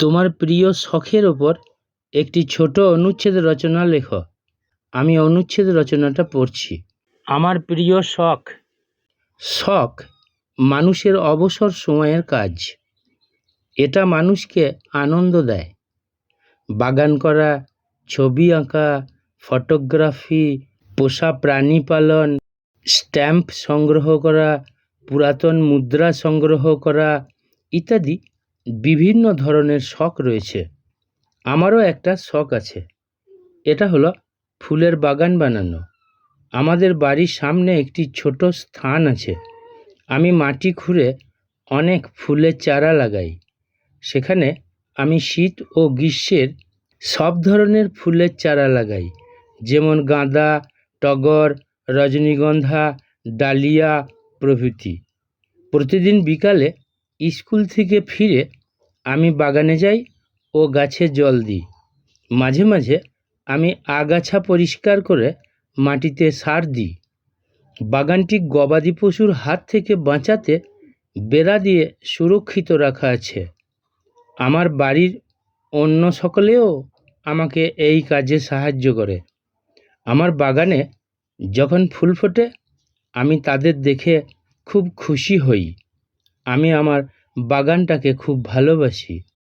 তোমার প্রিয় শখের ওপর একটি ছোট অনুচ্ছেদ রচনা লেখো। আমি অনুচ্ছেদ রচনাটা পড়ছি। আমার প্রিয় শখ। শখ মানুষের অবসর সময়ের কাজ। এটা মানুষকে আনন্দ দেয়। বাগান করা, ছবি আঁকা, ফটোগ্রাফি, পোষা প্রাণী পালন, স্ট্যাম্প সংগ্রহ করা, পুরাতন মুদ্রা সংগ্রহ করা ইত্যাদি বিভিন্ন ধরনের শখ রয়েছে। আমারও একটা শখ আছে। এটা হলো ফুলের বাগান বানানো। আমাদের বাড়ির সামনে একটি ছোট স্থান আছে। আমি মাটি খুঁড়ে অনেক ফুলের চারা লাগাই। সেখানে আমি শীত ও গ্রীষ্মের সব ধরনের ফুলের চারা লাগাই। যেমন গাঁদা, টগর, রজনীগন্ধা, ডালিয়া প্রভৃতি। প্রতিদিন বিকালে স্কুল থেকে ফিরে আমি বাগানে যাই ও গাছে জল দিই। মাঝে মাঝে আমি আগাছা পরিষ্কার করে মাটিতে সার দিই। বাগানটি গবাদি পশুর হাত থেকে বাঁচাতে বেড়া দিয়ে সুরক্ষিত রাখা আছে। আমার বাড়ির অন্য সকলেও আমাকে এই কাজে সাহায্য করে। আমার বাগানে যখন ফুল ফোটে, আমি তাদের দেখে খুব খুশি হই। আমি আমার বাগানটাকে খুব ভালোবাসি।